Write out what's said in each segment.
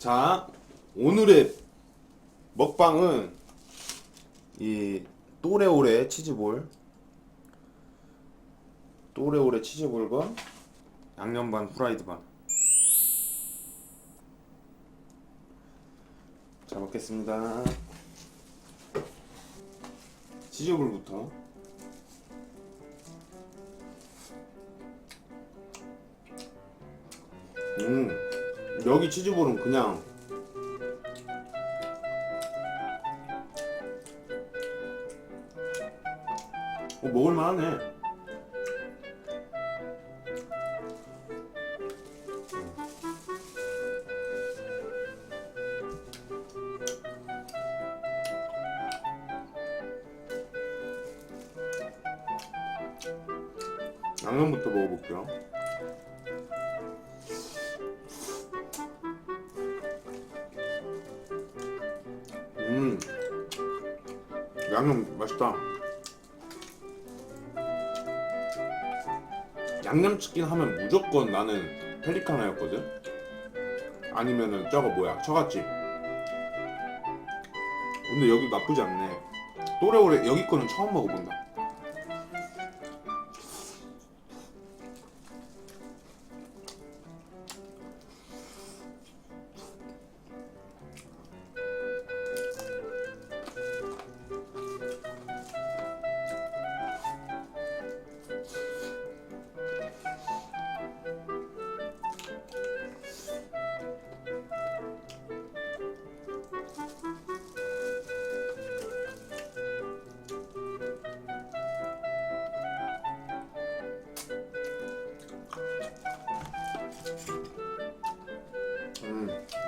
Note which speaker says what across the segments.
Speaker 1: 자, 오늘의 먹방은 이 또레오레 치즈볼, 또레오레 치즈볼과 양념 반, 후라이드 반. 자, 먹겠습니다. 치즈볼부터. 음, 여기 치즈볼은 그냥 어, 먹을만하네. 양념부터 먹어볼게요. 양념 맛있다. 양념치킨 하면 무조건 나는 펠리카나였거든. 아니면은 저거 뭐야, 처갓집. 근데 여기 나쁘지 않네. 또래오래 여기 거는 처음 먹어본다.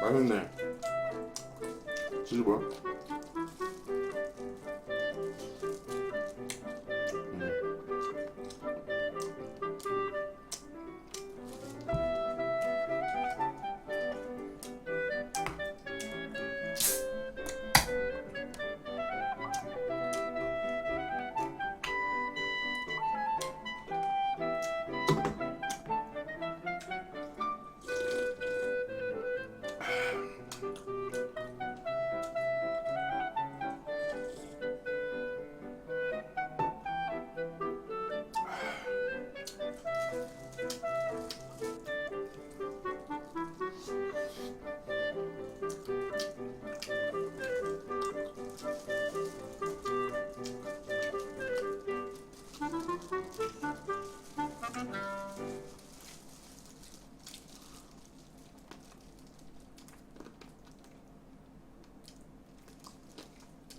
Speaker 1: 맛있네. 치즈 뭐야?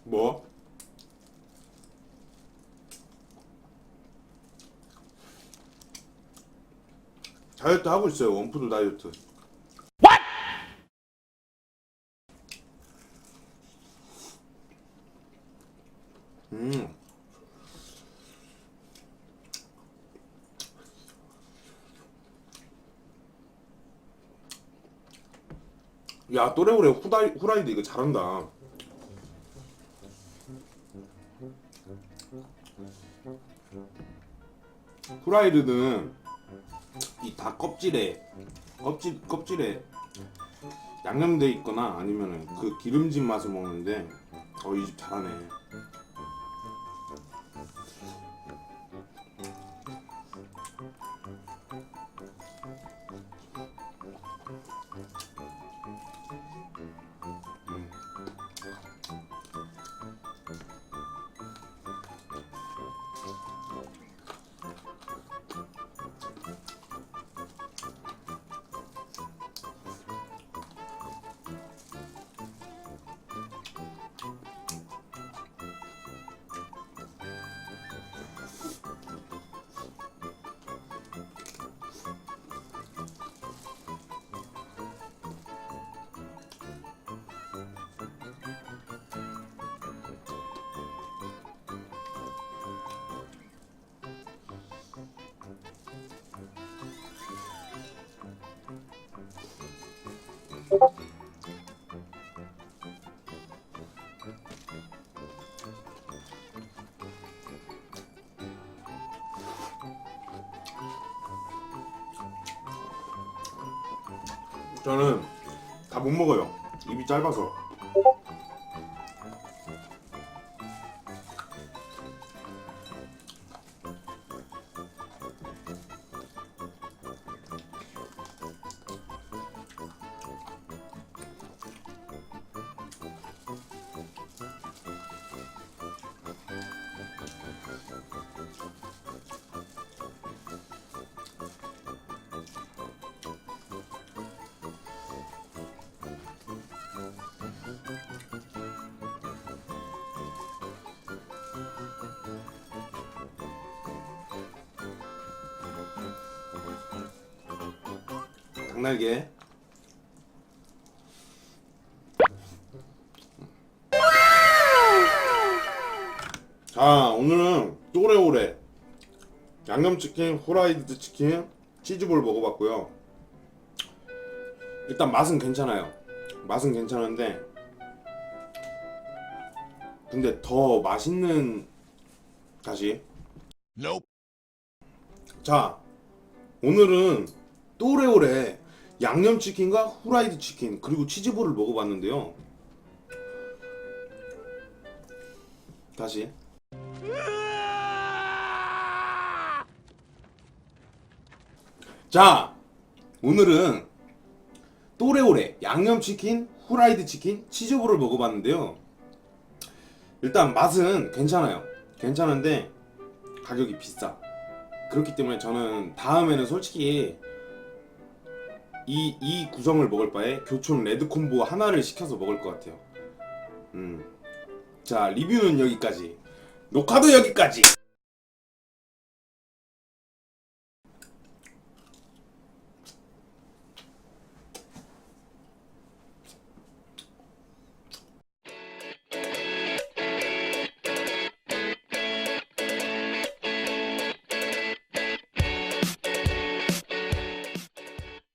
Speaker 1: 뭐? 다이어트 하고 있어요. 원푸드 다이어트. 음. 야, 또래오래 후다이, 후라이드 이거 잘한다. 후라이드는 이 닭 껍질에 껍질 껍질에 양념돼 있거나 아니면은 그 기름진 맛을 먹는데 어 이 집 잘하네. 저는 다 못 먹어요. 입이 짧아서. 닭날개. 자, 오늘은 또래오래 양념치킨, 후라이드 치킨, 치즈볼 먹어봤고요. 일단 맛은 괜찮아요. 맛은 괜찮은데, 근데 더 맛있는 다시. 자, 오늘은 또래오래 양념치킨과 후라이드 치킨 그리고 치즈볼을 먹어봤는데요. 다시. 자, 오늘은 또래오래 양념치킨, 후라이드 치킨, 치즈볼을 먹어봤는데요. 일단 맛은 괜찮아요. 괜찮은데 가격이 비싸. 그렇기 때문에 저는 다음에는 솔직히 이, 이 구성을 먹을 바에 교촌 레드 콤보 하나를 시켜서 먹을 것 같아요. 음. 자, 리뷰는 여기까지. 녹화도 여기까지.